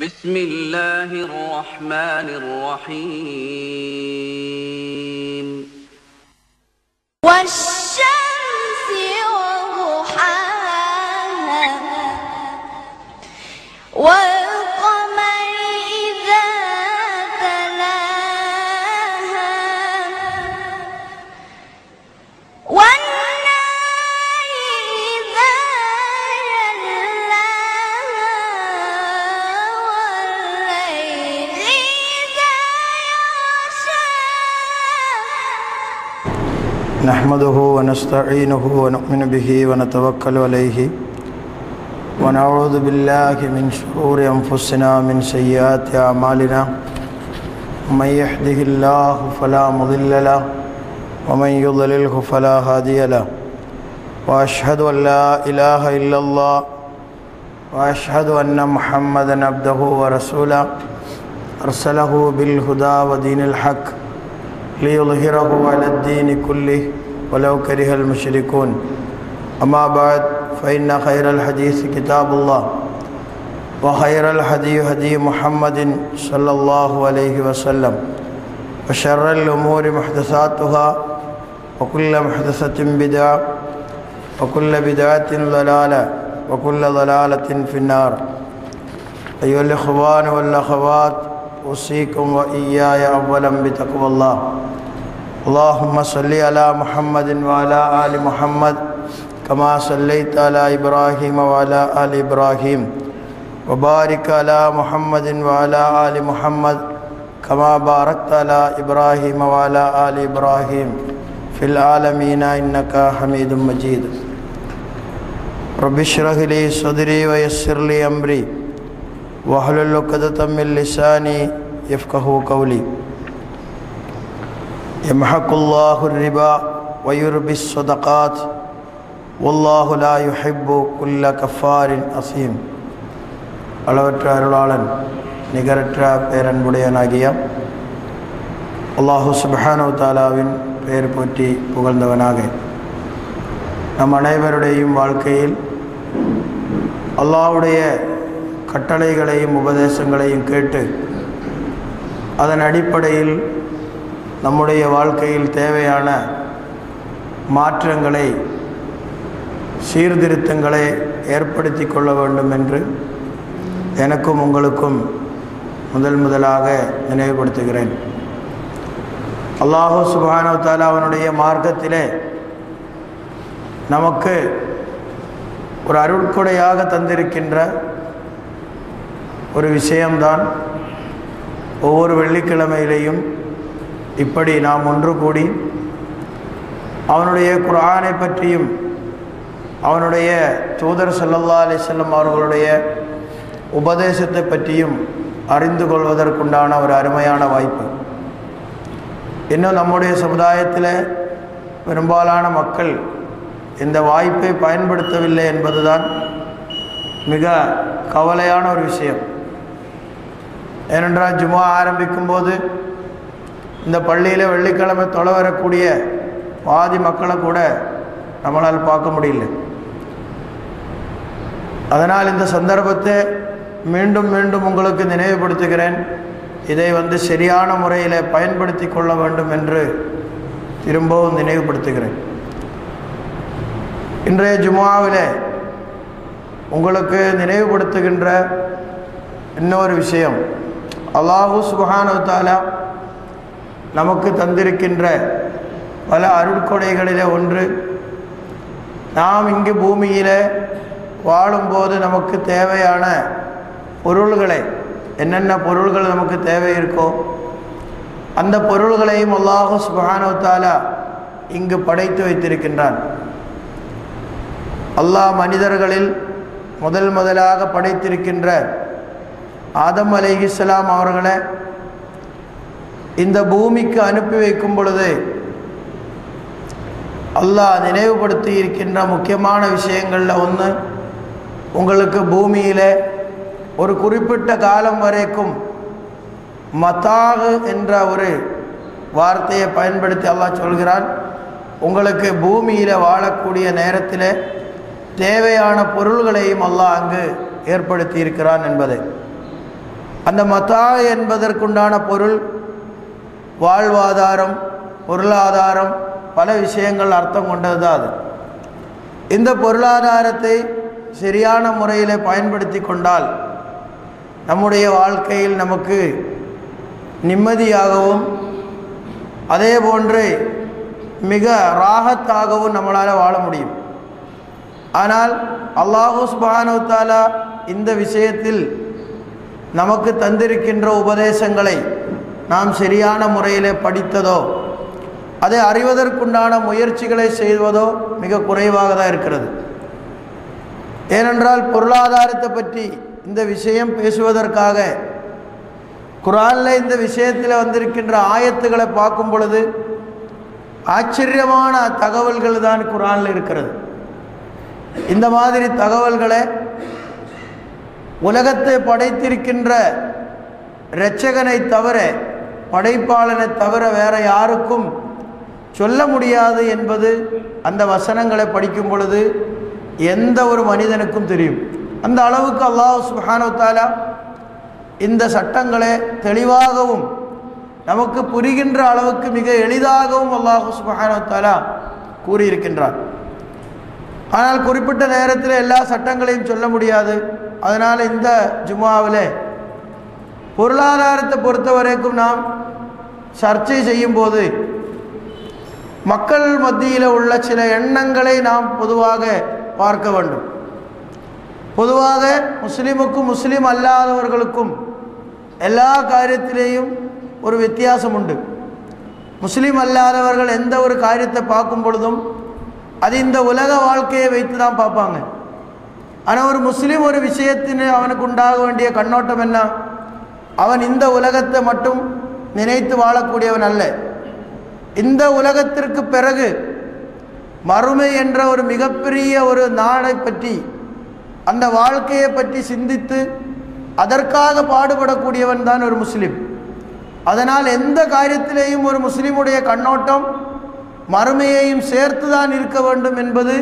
بسم الله الرحمن الرحيم. والشمس نحمده ونستعينه ونؤمن به ونتوكل عليه. ونعوذ بالله من شرور أنفسنا ومن سيئات أعمالنا. من يهده الله فلا مضل له ومن يضلله فلا هادي له. وأشهد أن لا إله إلا الله. وأشهد أن محمدا عبده ورسوله. أرسله بالهدى ودين الحق. ليظهره على الدين كله ولو كره المشركون. أما بعد فإن خير الحديث كتاب الله وخير الهدي هدي محمد صلى الله عليه وسلم وشر الأمور محدثاتها وكل محدثة بدعة وكل بدعة ضلالة وكل ضلالة في النار. أيها الإخوان والأخوات اوسیکم و ایایا اولا بتقو اللہ اللہم صلی علی محمد و علی آل محمد کما صلیت علی ابراہیم و علی آل ابراہیم و بارک علی محمد و علی آل محمد کما بارکت علی ابراہیم و علی آل ابراہیم فی العالمین انکا حمید مجید رب شرح لی صدری و یسر لی امری واحلل عقدة من لساني يفقه قولي يمحق الله الربا ويربي الصدقات والله لا يحب كل كفار أثيم அளவற்ற அருளாளன் நிகரற்ற பேரன்புடையனாகிய அல்லாஹு சுபஹானு தாலாவின் பெயர் போற்றி புகழ்ந்தவனாக நம் அனைவருடையும் வாழ்க்கையில் அல்லாஹ்வுடைய கட்டளைகளையும் உபதேசங்களையும் கேட்டு அதன் அடிப்படையில் நம்முடைய வாழ்க்கையில் தேவையான மாற்றங்களை சீர்திருத்தங்களை ஏற்படுத்தி கொள்ள வேண்டும் என்று எனக்கும் உங்களுக்கும் முதல் முதலாக நினைவுபடுத்துகிறேன். அல்லாஹு சுபானோ தாலாவனுடைய மார்க்கத்திலே நமக்கு ஒரு அருட்கொடையாக தந்திருக்கின்ற ஒரு விஷயம்தான் ஒவ்வொரு வெள்ளிக்கிழமையிலையும் இப்படி நாம் ஒன்று கூடி அவனுடைய குர்ஆனை பற்றியும் அவனுடைய தூதர் சல்லல்லா அலிசல்லம் அவர்களுடைய உபதேசத்தை பற்றியும் அறிந்து கொள்வதற்குண்டான ஒரு அருமையான வாய்ப்பு. இன்னும் நம்முடைய சமுதாயத்தில் பெரும்பாலான மக்கள் இந்த வாய்ப்பை பயன்படுத்தவில்லை என்பதுதான் மிக கவலையான ஒரு விஷயம். ஏனென்றால் ஜுமா ஆரம்பிக்கும் போது இந்த பள்ளியில் வெள்ளிக்கிழமை தொலை வரக்கூடிய பாதி மக்களை கூட நம்மளால் பார்க்க முடியல. அதனால் இந்த சந்தர்ப்பத்தை மீண்டும் மீண்டும் உங்களுக்கு நினைவுபடுத்துகிறேன். இதை வந்து சரியான முறையில் பயன்படுத்தி கொள்ள வேண்டும் என்று திரும்பவும் நினைவுபடுத்துகிறேன். இன்றைய ஜுமாவில் உங்களுக்கு நினைவுபடுத்துகின்ற இன்னொரு விஷயம். அல்லாஹூ சுபஹானு தாலா நமக்கு தந்திருக்கின்ற பல அருட்கொடைகளிலே ஒன்று. நாம் இங்கு பூமியில் வாழும்போது நமக்கு தேவையான பொருள்களை என்னென்ன பொருள்கள் நமக்கு தேவை இருக்கோ அந்த பொருள்களையும் அல்லாஹு சுபஹானு தாலா இங்கு படைத்து வைத்திருக்கின்றான். அல்லாஹ் மனிதர்களில் முதல் முதலாக படைத்திருக்கின்ற ஆதம் அலிஹிஸ்லாம் அவர்களை இந்த பூமிக்கு அனுப்பி வைக்கும் பொழுது அல்லாஹ் நினைவுபடுத்தி இருக்கின்ற முக்கியமான விஷயங்களில் ஒன்று உங்களுக்கு பூமியில் ஒரு குறிப்பிட்ட காலம் வரைக்கும் மத்தாகு என்ற ஒரு வார்த்தையை பயன்படுத்தி அல்லாஹ் சொல்கிறான் உங்களுக்கு பூமியில் வாழக்கூடிய நேரத்தில் தேவையான பொருள்களையும் அல்லாஹ் அங்கு ஏற்படுத்தி இருக்கிறான் என்பதை. அந்த மத்தா என்பதற்குண்டான பொருள் வாழ்வாதாரம் பொருளாதாரம் பல விஷயங்கள் அர்த்தம் கொண்டது தான் அது. இந்த பொருளாதாரத்தை சரியான முறையில் பயன்படுத்தி கொண்டால் நம்முடைய வாழ்க்கையில் நமக்கு நிம்மதியாகவும் அதே போன்று மிக ராகத்தாகவும் நம்மளால் வாழ முடியும். ஆனால் அல்லாஹூஸ் மகானவத்தாலா இந்த விஷயத்தில் நமக்கு தந்திருக்கின்ற உபதேசங்களை நாம் சரியான முறையில் படித்ததோ அதை அறிவதற்குண்டான முயற்சிகளை செய்வதோ மிக குறைவாக தான் இருக்கிறது. ஏனென்றால் பொருளாதாரத்தை பற்றி இந்த விஷயம் பேசுவதற்காக குரானில் இந்த விஷயத்தில் வந்திருக்கின்ற ஆயத்துக்களை பார்க்கும் பொழுது ஆச்சரியமான தகவல்கள் தான் குரானில் இருக்கிறது. இந்த மாதிரி தகவல்களை உலகத்தை படைத்திருக்கின்ற இரட்சகனை தவிர படைப்பாளனை தவிர வேற யாருக்கும் சொல்ல முடியாது என்பது அந்த வசனங்களை படிக்கும் பொழுது எந்த ஒரு மனிதனுக்கும் தெரியும். அந்த அளவுக்கு அல்லாஹ் சுஹானு தாலா இந்த சட்டங்களை தெளிவாகவும் நமக்கு புரிகின்ற அளவுக்கு மிக எளிதாகவும் அல்லாஹு சுபஹானு தாலா கூறியிருக்கின்றார். ஆனால் குறிப்பிட்ட நேரத்தில் எல்லா சட்டங்களையும் சொல்ல முடியாது. அதனால் இந்த ஜுமாவில் பொருளாதாரத்தை பொறுத்த வரைக்கும் நாம் சர்ச்சை செய்யும்போது மக்கள் மத்தியில் உள்ள சில எண்ணங்களை நாம் பொதுவாக பார்க்க வேண்டும். பொதுவாக முஸ்லீமுக்கும் முஸ்லீம் அல்லாதவர்களுக்கும் எல்லா காரியத்திலேயும் ஒரு வித்தியாசம் உண்டு. முஸ்லீம் அல்லாதவர்கள் எந்த ஒரு காரியத்தை பார்க்கும் பொழுதும் அது இந்த உலக வாழ்க்கையை வைத்து தான் பார்ப்பாங்க. ஆனால் ஒரு முஸ்லீம் ஒரு விஷயத்தின் அவனுக்கு உண்டாக வேண்டிய கண்ணோட்டம் என்ன? அவன் இந்த உலகத்தை மட்டும் நினைத்து வாழக்கூடியவன் அல்ல. இந்த உலகத்திற்கு பிறகு மறுமை என்ற ஒரு மிகப்பெரிய ஒரு நாடை பற்றி அந்த வாழ்க்கையை பற்றி சிந்தித்து அதற்காக பாடுபடக்கூடியவன் தான் ஒரு முஸ்லீம். அதனால் எந்த காரியத்திலேயும் ஒரு முஸ்லீமுடைய கண்ணோட்டம் மறுமையையும் சேர்த்து தான் இருக்க வேண்டும் என்பது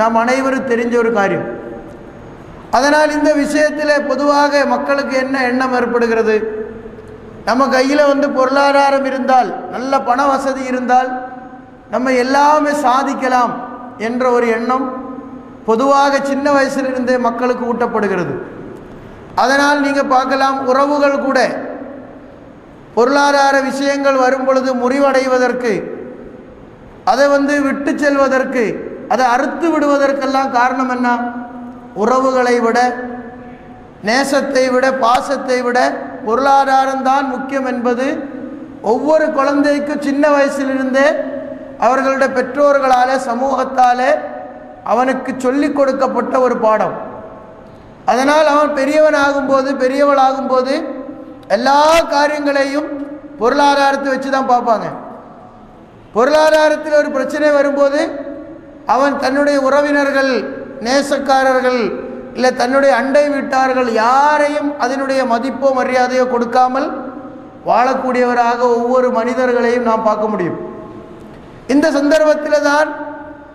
நாம் அனைவரும் தெரிஞ்ச ஒரு காரியம். அதனால் இந்த விஷயத்தில் பொதுவாக மக்களுக்கு என்ன எண்ணம் ஏற்படுகிறது? நம்ம கையில் வந்து பொருளாதாரம் இருந்தால் நல்ல பண வசதி இருந்தால் நம்ம எல்லாமே சாதிக்கலாம் என்ற ஒரு எண்ணம் பொதுவாக சின்ன வயசிலிருந்தே மக்களுக்கு ஊட்டப்படுகிறது. அதனால் நீங்கள் பார்க்கலாம் உறவுகள் கூட பொருளாதார விஷயங்கள் வரும் பொழுது முறிவடைவதற்கு அதை வந்து விட்டு செல்வதற்கு அதை அறுத்து விடுவதற்கெல்லாம் காரணம் என்ன? உறவுகளை விட நேசத்தை விட பாசத்தை விட பொருளாதாரம்தான் முக்கியம் என்பது ஒவ்வொரு குழந்தைக்கும் சின்ன வயசிலிருந்தே அவர்களுடைய பெற்றோர்களால் சமூகத்தாலே அவனுக்கு சொல்லிக் கொடுக்கப்பட்ட ஒரு பாடம். அதனால் அவன் பெரியவன் ஆகும்போது பெரியவள் ஆகும்போது எல்லா காரியங்களையும் பொருளாதாரத்தை வச்சு தான் பார்ப்பாங்க. பொருளாதாரத்தில் ஒரு பிரச்சனை வரும்போது அவன் தன்னுடைய உறவினர்கள் நேசக்காரர்கள் இல்லை தன்னுடைய அண்டை வீட்டார்கள் யாரையும் அதனுடைய மதிப்போ மரியாதையோ கொடுக்காமல் வாழக்கூடியவராக ஒவ்வொரு மனிதர்களையும் நாம் பார்க்க முடியும். இந்த சந்தர்ப்பத்தில் தான்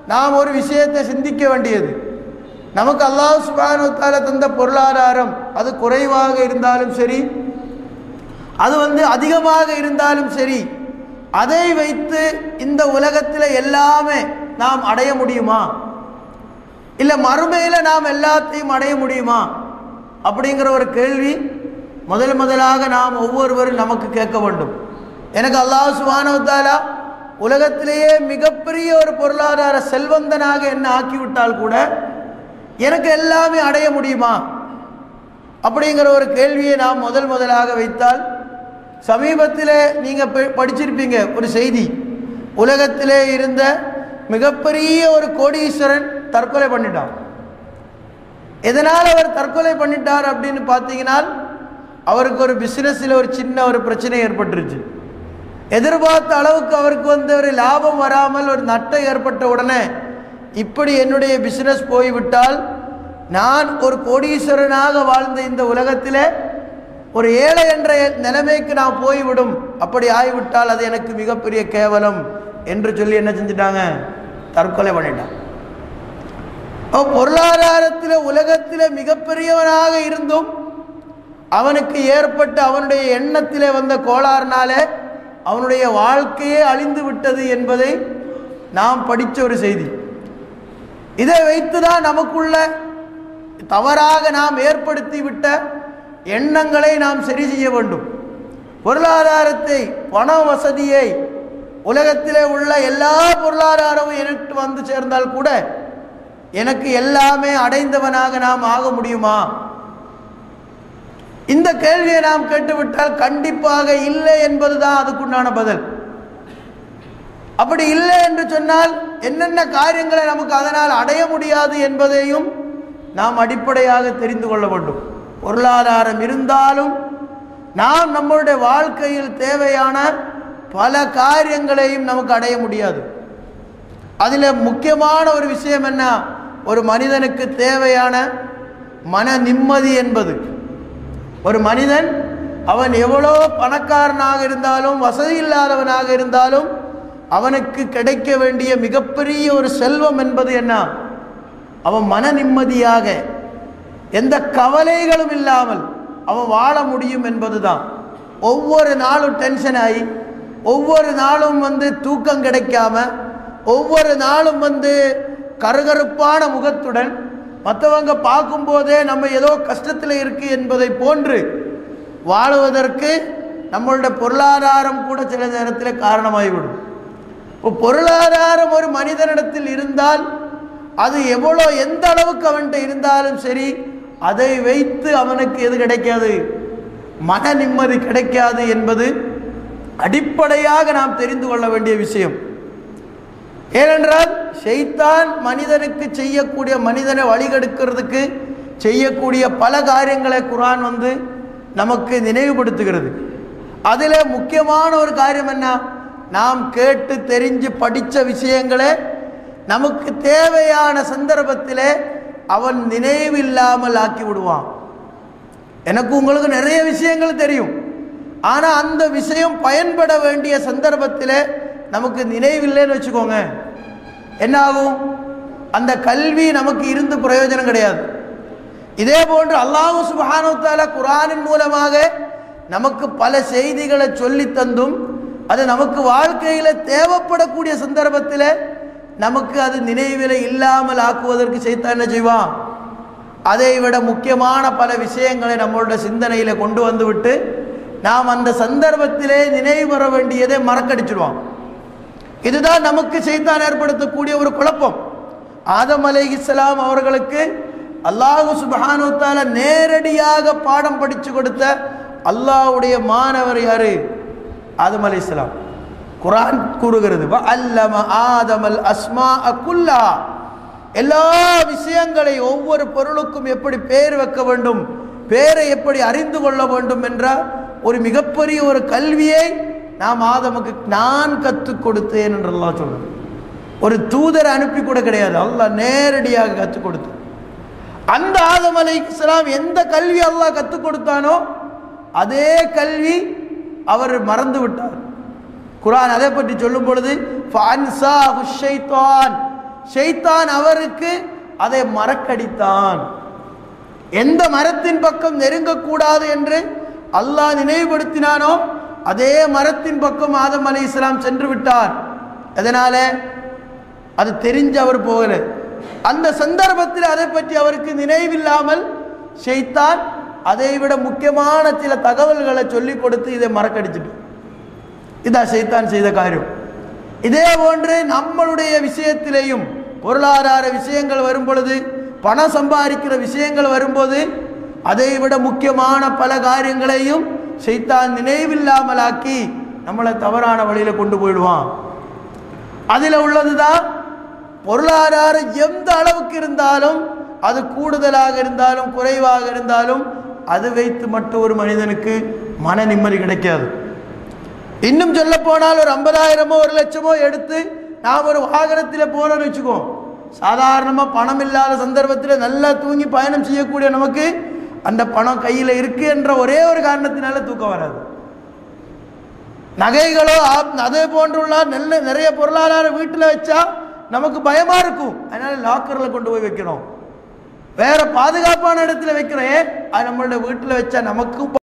நாம் ஒரு விஷயத்தை சிந்திக்க வேண்டியது. நமக்கு அல்லாஹ் சுபானுத்தால தந்த பொருளாதாரம் அது குறைவாக இருந்தாலும் சரி அது வந்து அதிகமாக இருந்தாலும் சரி அதை வைத்து இந்த உலகத்தில் எல்லாமே நாம் அடைய முடியுமா? இல்லை மறுமையில் நாம் எல்லாத்தையும் அடைய முடியுமா? அப்படிங்கிற ஒரு கேள்வி முதல் முதலாக நாம் ஒவ்வொருவரும் நமக்கு கேட்க வேண்டும். எனக்கு அல்லாஹ் சுபானவத்தாலா உலகத்திலேயே மிகப்பெரிய ஒரு பொருளாதார செல்வந்தனாக என்ன ஆக்கிவிட்டால் கூட எனக்கு எல்லாமே அடைய முடியுமா? அப்படிங்கிற ஒரு கேள்வியை நாம் முதல் முதலாக வைத்தால் சமீபத்தில் நீங்கள் படிச்சிருப்பீங்க ஒரு செய்தி. உலகத்திலே இருந்த மிகப்பெரிய ஒரு கோடீஸ்வரன் தற்கொலை பண்ணிட்டான். எதனால் அவர் தற்கொலை பண்ணிட்டார் அப்படின்னு பார்த்தீங்கன்னா அவருக்கு ஒரு பிஸ்னஸில் ஒரு சின்ன ஒரு பிரச்சனை ஏற்பட்டுருச்சு. எதிர்பார்த்த அளவுக்கு அவருக்கு வந்து ஒரு லாபம் வராமல் ஒரு நட்டம் ஏற்பட்ட உடனே இப்படி என்னுடைய பிஸ்னஸ் போய்விட்டால் நான் ஒரு கோடீஸ்வரனாக வாழ்ந்த இந்த உலகத்தில் ஒரு ஏழை என்ற நிலைமைக்கு நான் போய்விடும். அப்படி ஆகிவிட்டால் அது எனக்கு மிகப்பெரிய கேவலம் என்று சொல்லி என்ன செஞ்சிட்டாங்க? தற்கொலை பண்ணிட்டான் பொருளாதாரத்தில் உலகத்தில் மிகப்பெரியவனாக இருந்தும் அவனுக்கு ஏற்பட்ட அவனுடைய எண்ணத்திலே வந்த கோளாறுனாலே அவனுடைய வாழ்க்கையே அழிந்து விட்டது என்பதை நாம் படித்த ஒரு செய்தி. இதை வைத்து தான் நமக்குள்ள தவறாக நாம் ஏற்படுத்தி விட்ட எண்ணங்களை நாம் சரி செய்ய வேண்டும். பொருளாதாரத்தை பண வசதியை உலகத்திலே உள்ள எல்லா பொருளாதாரமும் எனக்கு வந்து சேர்ந்தால் கூட எனக்கு எல்லாமே அடைந்தவனாக நாம் ஆக முடியுமா? இந்த கேள்வியை நாம் கேட்டுவிட்டால் கண்டிப்பாக இல்லை என்பதுதான் அதுக்குண்டான பதில். அப்படி இல்லை என்று சொன்னால் என்னென்ன காரியங்களை நமக்கு அதனால் அடைய முடியாது என்பதையும் நாம் அடிப்படையாக தெரிந்து கொள்ள வேண்டும். பொருளாதாரம் இருந்தாலும் நாம் நம்மளுடைய வாழ்க்கையில் தேவையான பல காரியங்களையும் நமக்கு அடைய முடியாது. அதில் முக்கியமான ஒரு விஷயம் என்ன? ஒரு மனிதனுக்கு தேவையான மன நிம்மதி என்பது. ஒரு மனிதன் அவன் எவ்வளோ பணக்காரனாக இருந்தாலும் வசதி இல்லாதவனாக இருந்தாலும் அவனுக்கு கிடைக்க வேண்டிய மிகப்பெரிய ஒரு செல்வம் என்பது என்ன? அவன் மன நிம்மதியாக எந்த கவலைகளும் இல்லாமல் அவன் வாழ முடியும் என்பதுதான். ஒவ்வொரு நாளும் டென்ஷன் ஆகி ஒவ்வொரு நாளும் வந்து தூக்கம் கிடைக்காம ஒவ்வொரு நாளும் வந்து கருகருப்பான முகத்துடன் மற்றவங்க பார்க்கும்போதே நம்ம ஏதோ கஷ்டத்தில் இருக்கு என்பதை போன்று வாழுவதற்கு நம்மளுடைய பொருளாதாரம் கூட சில நேரத்தில் காரணமாகிவிடும். இப்போ பொருளாதாரம் ஒரு மனிதனிடத்தில் இருந்தால் அது எவ்வளோ எந்த அளவுக்கு அவன்கிட்ட இருந்தாலும் சரி அதை வைத்து அவனுக்கு எது கிடைக்காது? மன நிம்மதி கிடைக்காது என்பது அடிப்படையாக நாம் தெரிந்து கொள்ள வேண்டிய விஷயம். ஏனென்றால் ஷைத்தான் மனிதனுக்கு செய்யக்கூடிய மனிதனை வழிகெடுக்கிறதுக்கு செய்யக்கூடிய பல காரியங்களை குரான் வந்து நமக்கு நினைவுபடுத்துகிறது. அதில் முக்கியமான ஒரு காரியம் என்ன? நாம் கேட்டு தெரிஞ்சு படித்த விஷயங்களே நமக்கு தேவையான சந்தர்ப்பத்திலே அவன் நினைவில்லாமல் ஆக்கி விடுவான் எனக்கு உங்களுக்கு நிறைய விஷயங்கள் தெரியும். ஆனால் அந்த விஷயம் பயன்பட வேண்டிய சந்தர்ப்பத்தில் நமக்கு நினைவில்லைன்னு வச்சுக்கோங்க. என்ன ஆகும் அந்த கல்வி நமக்கு இருந்து பிரயோஜனம் கிடையாது. இதே போன்று அல்லாஹு சுபஹானுத்தால குரானின் மூலமாக நமக்கு பல செய்திகளை சொல்லி தந்தும் அது நமக்கு வாழ்க்கையில் தேவைப்படக்கூடிய சந்தர்ப்பத்தில் நமக்கு அது நினைவில் இல்லாமல் ஆக்குவதற்கு செய்தான் என்ன செய்வான்? அதை விட முக்கியமான பல விஷயங்களை நம்மளோட சிந்தனையில் கொண்டு வந்துவிட்டு நாம் அந்த சந்தர்ப்பத்திலே நினைவு வர வேண்டியதை மறக்கடிச்சிடுவான் இதுதான் நமக்கு செய்தான் ஏற்படுத்தக்கூடிய ஒரு குழப்பம். ஆதம் அலை இஸ்லாம் அவர்களுக்கு அல்லாஹு சுபஹானு நேரடியாக பாடம் படித்து கொடுத்த அல்லாஹ்வுடைய மாணவர் யாரு? ஆதம் அலை இஸ்லாம் குரான் கூறுகிறது. அல்லம ஆதமல் அஸ்மா அக்குல்லா எல்லா விஷயங்களை ஒவ்வொரு பொருளுக்கும் எப்படி பேர் வைக்க வேண்டும் பேரை எப்படி அறிந்து கொள்ள வேண்டும் என்ற ஒரு மிகப்பெரிய ஒரு கல்வியை நாம் ஆதமுக்கு நான் கற்றுக் கொடுத்தேன் என்றெல்லாம் அல்லாஹ் சொல்றது ஒரு தூதரை அனுப்பி கூட கிடையாது. அல்லாஹ் நேரடியாக கற்றுக் கொடுத்து அந்த ஆதம் அலை இஸ்லாம் எந்த கல்வி அல்லாஹ் கற்றுக் கொடுத்தானோ அதே கல்வி அவர் மறந்து விட்டார். குரான் அதை பற்றி சொல்லும் பொழுது ஷைத்தான்." அவருக்கு அதை மறக்கடித்தான். எந்த மரத்தின் பக்கம் நெருங்கக்கூடாது என்று அல்லாஹ் நினைவுபடுத்தினானோ அதே மரத்தின் பக்கம் ஆதம் அலி இஸ்லாம் சென்று விட்டார். அதனால அது தெரிஞ்சு அவர் போகிறது அந்த சந்தர்ப்பத்தில் அதை பற்றி அவருக்கு நினைவில்லாமல் ஷைத்தான் அதை விட முக்கியமான சில தகவல்களை சொல்லிக் கொடுத்து இதை மறக்கடிச்சிட்டு இதான் ஷைத்தான் செய்த காரியம் இதே போன்று நம்மளுடைய விஷயத்திலேயும் பொருளாதார விஷயங்கள் வரும்பொழுது பணம் சம்பாதிக்கிற விஷயங்கள் வரும்போது அதை விட முக்கியமான பல காரியங்களையும் செய்தான் நினைவில்லாமலாக்கி நம்மளை தவறான வழியில் கொண்டு போயிடுவான் அதில் உள்ளதுதான் பொருளாதாரம் எந்த அளவுக்கு இருந்தாலும் அது கூடுதலாக இருந்தாலும் குறைவாக இருந்தாலும் அது வைத்து மட்டும் ஒரு மனிதனுக்கு மன நிம்மதி கிடைக்காது இன்னும் சொல்ல போனால் ஒரு ஐம்பதாயிரமோ ஒரு லட்சமோ எடுத்து நாம் ஒரு வாகனத்தில் போகிறோம்னு வச்சுக்குவோம் சாதாரணமாக பணம் இல்லாத சந்தர்ப்பத்தில் நல்லா தூங்கி பயணம் செய்யக்கூடிய நமக்கு அந்த பணம் கையில் இருக்கு என்ற ஒரே ஒரு காரணத்தினால தூக்கம் வராது. நகைகளோ அதே போன்றுள்ள நல்ல நிறைய பொருளாதார வீட்டில் வச்சா நமக்கு பயமா இருக்கும். அதனால லாக்கரில் கொண்டு போய் வைக்கணும். வேற பாதுகாப்பான இடத்துல வைக்கிறேன் அது நம்மளோட வீட்டில் வச்சா நமக்கும்